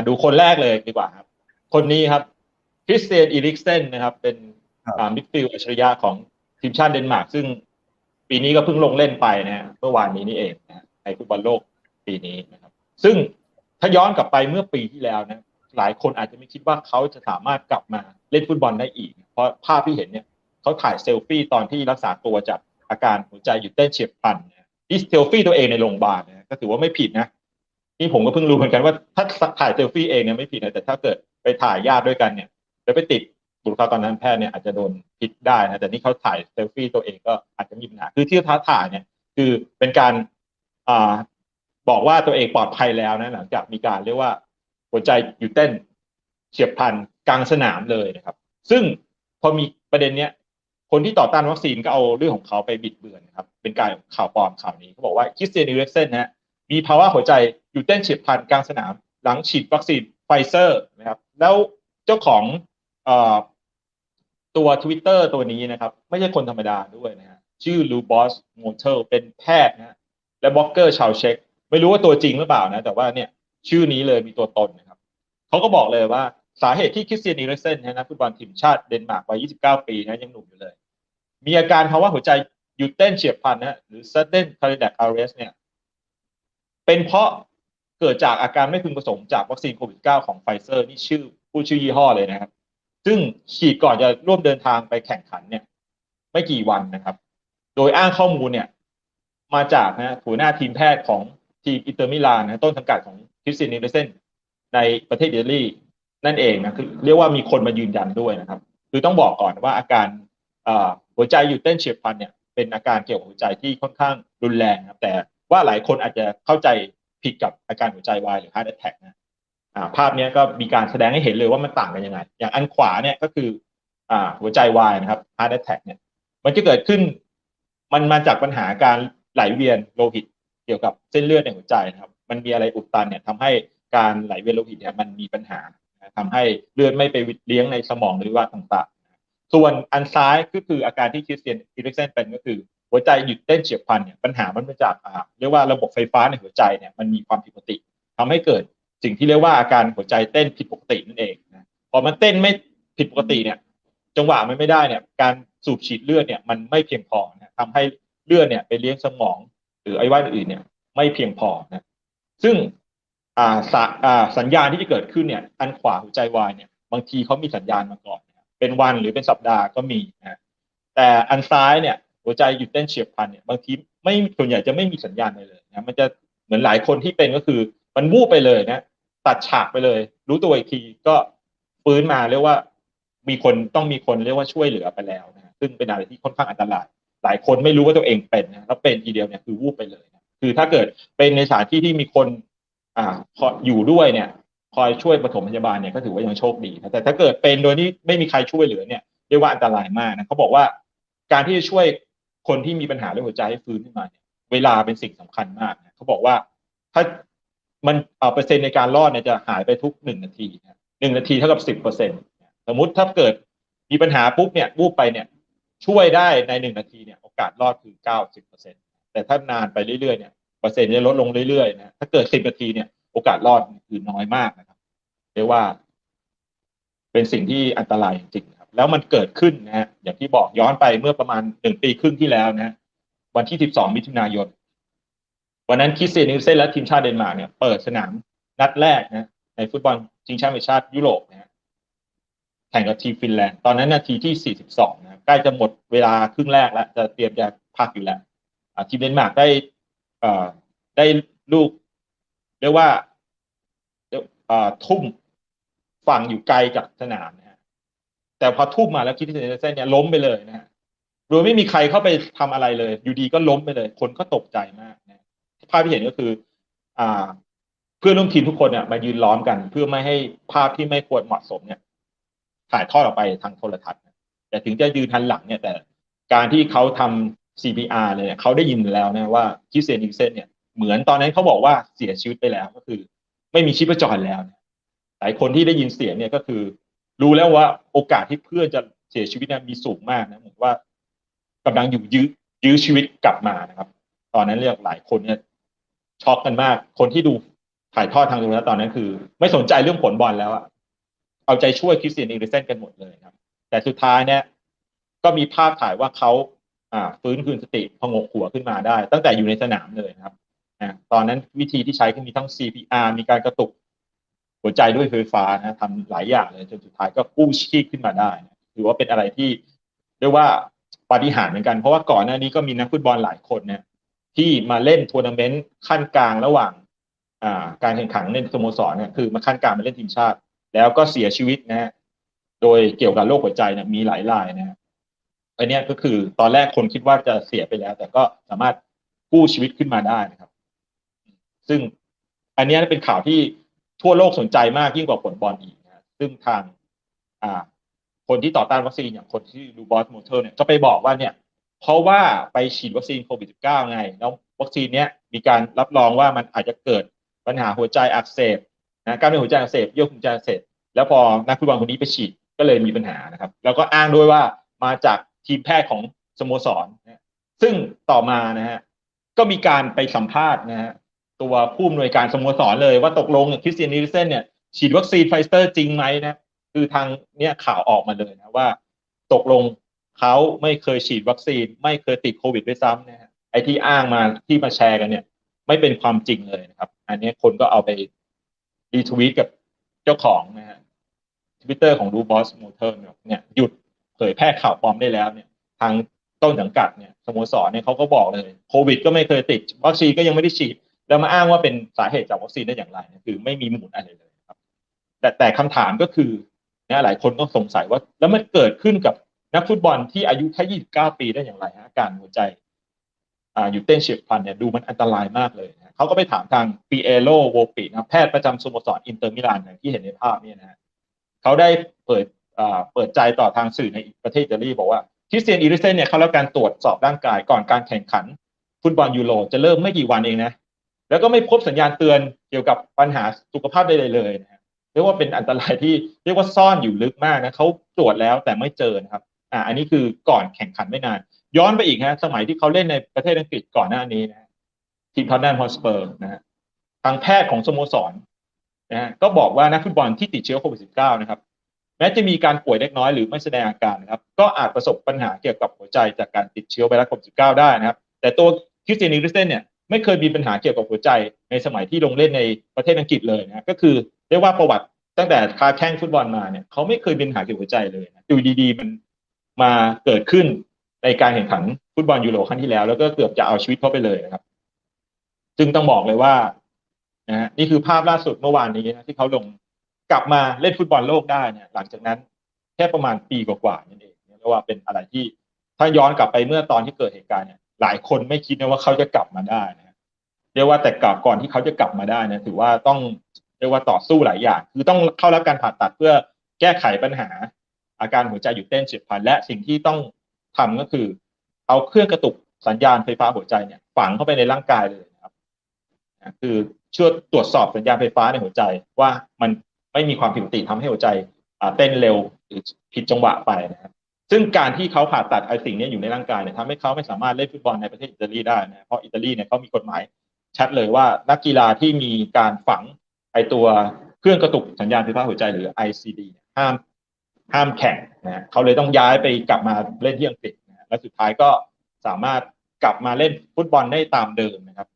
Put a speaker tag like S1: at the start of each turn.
S1: มาดูคนแรกเลยดีกว่าครับ คนนี้ครับคริสเตียนอีริกเซนนะครับ เป็น
S2: ครับ
S1: อ่ามิดฟิลด์อัจฉริยะของทีมชาติเดนมาร์กซึ่งปีนี้ก็เพิ่งลงเล่นไปนะฮะเมื่อวานนี้นี่เองนะฮะในฟุตบอลโลกปีนี้นะครับ ซึ่งถ้าย้อนกลับไปเมื่อปีที่แล้วนะหลายคนอาจจะไม่คิดว่าเขาจะสามารถกลับมาเล่นฟุตบอลได้อีก เพราะภาพที่เห็นเนี่ยเขาถ่ายเซลฟี่ตอนที่รักษาตัวจากอาการหัวใจหยุดเต้นเฉียบพลันนะนี่เซลฟี่ตัวเองในโรงพยาบาลนะก็ถือว่าไม่ผิดนะ นี่ผมก็เพิ่งรู้เหมือนกันว่าถ้าถ่ายเซลฟี่เองเนี่ยไม่ผิดนะแต่ถ้าเกิดไปถ่ายญาติด้วยกันเนี่ยแล้วไปติดบุคลากรทางแพทย์เนี่ยอาจจะโดนพิษได้นะแต่นี่เขาถ่ายเซลฟี่ตัวเองก็อาจจะมีปัญหาคือที่ท้าถ่ายเนี่ย คือเป็นการอ่าบอกว่าตัวเองปลอดภัยแล้วนะหลังจากมีการเรียกว่าหัวใจหยุดเต้นเฉียบพลันกลางสนามเลยนะครับ ซึ่งพอมีประเด็นเนี้ยคนที่ต่อต้านวัคซีนก็เอาเรื่องของเขาไปบิดเบือนนะครับ เป็นการข่าวปลอมข่าวนี้เขาบอกว่าคริสเตียนอีเล็กเซนนะฮะ มีภาวะหัวใจหยุดเต้นเฉียบพลันกลางสนาม หลังฉีดวัคซีนไฟเซอร์นะครับ แล้วเจ้าของอตัว Twitter ตัวนี้นะครับ ไม่ใช่คนธรรมดาด้วยนะฮะชื่อลูบอสโมเทลเป็นแพทย์นะฮะและบล็อกเกอร์ชาวเช็กไม่รู้ว่าตัวจริงหรือเปล่านะ แต่ว่าเนี่ยชื่อนี้เลยมีตัวตนนะครับเขาก็บอกเลยว่าสาเหตุที่คริสเตียนอีริกเซนนะฟุตบอลทีมชาติเดนมาร์กวัย 29 ปีนะยังหนุ่มอยู่เลย มีอาการภาวะหัวใจหยุดเต้นเฉียบพลันนะหรือ sudden cardiac arrest เนี่ย เป็นเพราะเกิดจากอาการไม่พึงประสงค์จากวัคซีนโควิด -19 ของไฟเซอร์นี่ชื่อผู้ชื่อยี่ห้อเลยนะครับ ซึ่งฉีดก่อนจะร่วมเดินทางไปแข่งขันเนี่ย ไม่กี่วันนะครับ โดยอ้างข้อมูลเนี่ย มาจากนะหัวหน้าทีมแพทย์ของทีมอินเตอร์มิลานนะต้นสังกัดของคริสเตียนนิเดเซนในประเทศอิตาลีนั่นเองนะคือเรียกว่ามีคนมายืนยันด้วยนะครับ คือต้องบอกก่อนว่าอาการหัวใจหยุดเต้นเฉียบพลันเนี่ยเป็นอาการเกี่ยวกับหัวใจที่ค่อนข้างรุนแรงนะครับแต่ ว่าหลายคนอาจจะเข้าใจผิดกับอาการหัวใจวายหรือ heart attack นะอ่าภาพนี้ก็มีการแสดงให้เห็นเลยว่ามันต่างกันยังไง อย่างอันขวาเนี่ยก็คืออ่าหัวใจวายนะครับ heart attack เนี่ย มันจะเกิดขึ้น มันมาจากปัญหาการไหลเวียนโลหิตเกี่ยวกับเส้นเลือดในหัวใจนะครับ มันมีอะไรอุดตันเนี่ยทำให้การไหลเวียนโลหิตเนี่ยมันมีปัญหานะทำให้เลือดไม่ไปเลี้ยงในสมองหรือว่าต่างๆ ส่วนอันซ้ายก็คืออาการที่คริสเตียนอีริกเซนเป็นก็คือ หัวใจหยุดเต้นเฉียบพลันเนี่ยปัญหามันมาจากอ่าเรียกว่าระบบไฟฟ้าในหัวใจเนี่ยมันมีความผิดปกติทำให้เกิดสิ่งที่เรียกว่าอาการหัวใจเต้นผิดปกตินั่นเองนะพอมันเต้นไม่ผิดปกติเนี่ย จังหวะมันไม่ได้เนี่ย การสูบฉีดเลือดเนี่ยมันไม่เพียงพอนะทำให้เลือดเนี่ยไปเลี้ยงสมอง หรือไอ้ว่าอื่นเนี่ย ไม่เพียงพอนะซึ่งอ่าสอ่าสัญญาณที่จะเกิดขึ้นเนี่ยอันขวาหัวใจวายเนี่ยบางทีเขามีสัญญาณมาก่อน เป็นวันหรือเป็นสัปดาห์ก็มีนะแต่อันซ้ายเนี่ย หัวใจหยุดเต้นเฉียบพลันเนี่ยบางทีไม่ส่วนใหญ่จะไม่มีสัญญาณไรเลยนะมันจะเหมือนหลายคนที่เป็นก็คือ มันวูบไปเลยนะตัดฉากไปเลย รู้ตัวอีกทีก็ฟื้นมาเรียกว่า มีคนต้องมีคนเรียกว่าช่วยเหลือไปแล้วนะซึ่งเป็นอะไรที่ค่อนข้างอันตราย หลายคนไม่รู้ว่าตัวเองเป็นนะแล้วเป็นทีเดียวเนี่ยคือวูบไปเลยนะคือถ้าเกิดเป็นในสถานที่ที่มีคน อ่าคอยอยู่ด้วยเนี่ย คอยช่วยปฐมพยาบาลเนี่ยก็ถือว่ายังโชคดีนะแต่ถ้าเกิดเป็นโดยที่ไม่มีใครช่วยเหลือเนี่ยเรียกว่าอันตรายมากนะเขาบอกว่าการที่จะช่วย คนที่มีปัญหาเรื่องหัวใจให้ฟื้นขึ้นมาเนี่ยเวลาเป็นสิ่งสำคัญมากนะเขาบอกว่า ถ้ามันเอ่อเปอร์เซ็นต์ในการรอดเนี่ยจะหายไปทุกหนึ่งนาทีหนึ่งนาทีเท่ากับสิบเปอร์เซ็นต์สมมติถ้าเกิดมีปัญหาปุ๊บเนี่ยวูบไปเนี่ย ช่วยได้ในหนึ่งนาทีเนี่ยโอกาสรอดคือเก้าสิบเปอร์เซ็นต์แต่ถ้านานไปเรื่อยๆเนี่ยเปอร์เซ็นต์จะลดลงเรื่อยๆนะถ้าเกิดสิบนาทีเนี่ยโอกาสรอดคือน้อยมากนะครับเรียกว่า เป็นสิ่งที่อันตรายจริงๆ แล้วมันเกิดขึ้นนะฮะอย่างที่บอกย้อนไปเมื่อประมาณหนึ่งปีครึ่งที่แล้วนะวันที่สิบสองมิถุนายน วันนั้นคิสเตียนนิวเซนและทีมชาติเดนมาร์กเนี่ยเปิดสนามนัดแรกนะในฟุตบอลชิงแชมป์ชาติยุโรปนะแข่งกับทีมฟินแลนด์ตอนนั้นนาทีที่ 42 นะใกล้จะหมดเวลาครึ่งแรกแล้ว จะเตรียมจะพักอยู่แล้วทีมเดนมาร์กได้เอ่อได้ลูกเรียกว่าเอ่อทุ่มฝั่งอยู่ไกลจากสนาม แต่พอทุ่มมาแล้วคิดที่เซนเนี่ยล้มไปเลยนะฮะโดยไม่มีใครเข้าไปทำอะไรเลย อยู่ดีก็ล้มไปเลย คนก็ตกใจมากนะภาพที่เห็นก็คือ อ่า เพื่อนร่วมทีมทุกคนเนี่ยมายืนล้อมกัน เพื่อไม่ให้ภาพที่ไม่ควรเหมาะสมเนี่ยถ่ายทอดออกไปทางโทรทัศน์แต่ถึงจะยืนทันหลังเนี่ยแต่การที่เขาทำ CPR เลยเนี่ยเขาได้ยินแล้วนะว่าคิสเซนิกเซนเนี่ยเหมือนตอนนั้นเขาบอกว่าเสียชีวิตไปแล้วก็คือ ไม่มีชีพจรแล้ว หลายคนที่ได้ยินเสียงเนี่ยก็คือ รู้แล้วว่าโอกาสที่เพื่อนจะเสียชีวิตเนี่ยมีสูงมากนะเหมือนว่ากำลังอยู่ยื้อยื้อชีวิตกลับมานะครับ ตอนนั้นเรียกหลายคนเนี่ยช็อกกันมาก คนที่ดูถ่ายทอดทางโทรทัศน์ตอนนั้นคือ ไม่สนใจเรื่องผลบอลแล้วอะเอาใจช่วยคริสเตียนอีริเซนกันหมดเลยครับ แต่สุดท้ายเนี่ยก็มีภาพถ่ายว่าเขาอ่า ฟื้นคืนสติพงกหัวขึ้นมาได้ ตั้งแต่อยู่ในสนามเลยครับนะตอนนั้นวิธีที่ใช้ก็มีทั้ง CPR มีการกระตุก หัวใจด้วยไฟฟ้านะทำหลายอย่างเลยจนสุดท้ายก็กู้ชีพขึ้นมาได้นะถือว่าเป็นอะไรที่เรียกว่าปาฏิหาริย์เหมือนกันเพราะว่าก่อนหน้านี้ก็มีนักฟุตบอลหลายคนเนี่ยที่มาเล่นทัวร์นาเมนต์ขั้นกลางระหว่างอ่าการแข่งขันในสโมสรเนี่ยคือมาขั้นกลางมาเล่นทีมชาติ แล้วก็เสียชีวิตนะฮะโดยเกี่ยวกับโรคหัวใจเนี่ยมีหลายรายนะฮะอันนี้ก็คือตอนแรกคนคิดว่าจะเสียไปแล้ว แต่ก็สามารถกู้ชีวิตขึ้นมาได้นะครับ ซึ่งอันนี้เป็นข่าวที่ ทั่วโลกสนใจมากยิ่งกว่าผลบอลอีกนะซึ่งทางอ่าคนที่ต่อต้านวัคซีนอย่างคนที่ดูบอสโมเทอร์เนี่ยก็ไปบอกว่าเนี่ย เพราะว่าไปฉีดวัคซีนโควิด -19 ไง แล้ววัคซีนเนี้ยมีการรับรองว่ามันอาจจะเกิดปัญหาหัวใจอักเสบนะกล้ามเนื้อหัวใจอักเสบเยื่อหุ้มใจอักเสบแล้วพอนักฟุตบอลคนนี้ไปฉีดก็เลยมีปัญหานะครับ แล้วก็อ้างด้วยว่ามาจากทีมแพทย์ของสโมสรนะซึ่งต่อมานะฮะก็มีการไปสัมภาษณ์นะฮะ ตัวผู้อำนวยการสโมสรเลยว่าตกลงคริสเตียนนิลเซนเนี่ยฉีดวัคซีนไฟเซอร์จริงไหมนะคือทางเนี้ยข่าวออกมาเลยนะว่า ตกลงเขาไม่เคยฉีดวัคซีน ไม่เคยติดโควิดด้วยซ้ำนะฮะไอที่อ้างมาที่มาแชร์กันเนี่ย ไม่เป็นความจริงเลยนะครับ อันนี้คนก็เอาไปรีทวีตกับเจ้าของนะฮะทวิตเตอร์ของรูบอสมูเทอร์เนี่ยหยุดเผยแพร่ข่าวปลอมได้แล้วเนี่ย ทางต้นสังกัดเนี่ยสโมสรเนี่ยเขาก็บอกเลย โควิดก็ไม่เคยติด วัคซีนก็ยังไม่ได้ฉีด แล้วมาอ้างว่าเป็นสาเหตุจากวัคซีนได้อย่างไรเนี่ยคือไม่มีมูลอะไรเลยครับ แต่แต่คำถามก็คือนะหลายคนก็สงสัยว่า แล้วมันเกิดขึ้นกับนักฟุตบอลที่อายุแค่ 29 ปีได้อย่างไรฮะอาการหัวใจอ่าหยุดเต้นเฉียบพลันเนี่ยดูมันอันตรายมากเลยนะเขาก็ไปถามทางปีเอโลโวปินะแพทย์ประจำสโมสรอินเตอร์มิลานอย่างที่เห็นในภาพเนี่ยนะฮะเขาได้เปิดอ่าเปิดใจต่อทางสื่อในประเทศอิตาลีบอกว่าคริสเตียนอีริเซนเนี่ยเขารับการตรวจสอบร่างกายก่อนการแข่งขันฟุตบอลยูโรจะเริ่มไม่กี่วันเองนะ แล้วก็ไม่พบสัญญาณเตือนเกี่ยวกับปัญหาสุขภาพใดๆเลยนะเรียกว่าเป็นอันตรายที่เรียกว่าซ่อนอยู่ลึกมากนะเขาตรวจแล้วแต่ไม่เจอนะครับ อ่า อันนี้คือก่อนแข่งขันไม่นาน ย้อนไปอีกฮะสมัยที่เขาเล่นในประเทศอังกฤษก่อนหน้านี้นะทีมทอนแนมฮอสเปอร์นะฮะทางแพทย์ของสโมสรนะฮะก็บอกว่านักฟุตบอลที่ติดเชื้อโควิด -19 นะครับแม้จะมีการป่วยเล็กน้อยหรือไม่แสดงอาการนะครับ ก็อาจประสบปัญหาเกี่ยวกับหัวใจจากการติดเชื้อไวรัสโควิด -19 ได้นะครับ แต่ตัวคริสเตียนอีริสเซนเนี่ย ไม่เคยมีปัญหาเกี่ยวกับหัวใจในสมัยที่ลงเล่นในประเทศอังกฤษเลยนะก็คือเรียกว่าประวัติตั้งแต่คาแข่งฟุตบอลมาเนี่ยเขาไม่เคยมีปัญหาเกี่ยวกับหัวใจเลยนะอยู่ดีๆ มันมาเกิดขึ้นในการแข่งขันฟุตบอลยูโรครั้งที่แล้ว แล้วก็เกือบจะเอาชีวิตเขาไปเลยนะครับ จึงต้องบอกเลยว่านะฮะนี่คือภาพล่าสุดเมื่อวานนี้นะที่เขาลงกลับมาเล่นฟุตบอลโลกได้เนี่ย หลังจากนั้นแค่ประมาณปีกว่าๆนั่นเองเรียกว่าเป็นอะไรที่ถ้าย้อนกลับไปเมื่อตอนที่เกิดเหตุการณ์เนี่ย หลายคนไม่คิดนะว่าเขาจะกลับมาได้นะเรียกว่าแต่ก่อนที่เขาจะกลับมาได้นะถือว่าต้องเรียกว่าต่อสู้หลายอย่าง คือต้องเข้ารับการผ่าตัดเพื่อแก้ไขปัญหา อาการหัวใจหยุดเต้นเฉียบพลันและสิ่งที่ต้องทำก็คือ เอาเครื่องกระตุกสัญญาณไฟฟ้าหัวใจเนี่ยฝังเข้าไปในร่างกายเลยนะครับคือช่วยตรวจสอบสัญญาณไฟฟ้าในหัวใจว่ามันไม่มีความผิดปกติทำให้หัวใจเต้นเร็วหรือผิดจังหวะไปนะครับ ซึ่งการที่เขาผ่าตัดไอสิ่งนี้อยู่ในร่างกายเนี่ยทำให้เขาไม่สามารถเล่นฟุตบอลในประเทศอิตาลีได้นะเพราะอิตาลีเนี่ยเขามีกฎหมายชัดเลยว่านักกีฬาที่มีการฝังไอตัวเครื่องกระตุกสัญญาณไฟฟ้าหัวใจหรือ ICD ห้ามห้ามแข่งนะเขาเลยต้องย้ายไปกลับมาเล่นที่อังกฤษนะและสุดท้ายก็สามารถกลับมาเล่นฟุตบอลได้ตามเดิมนะครับ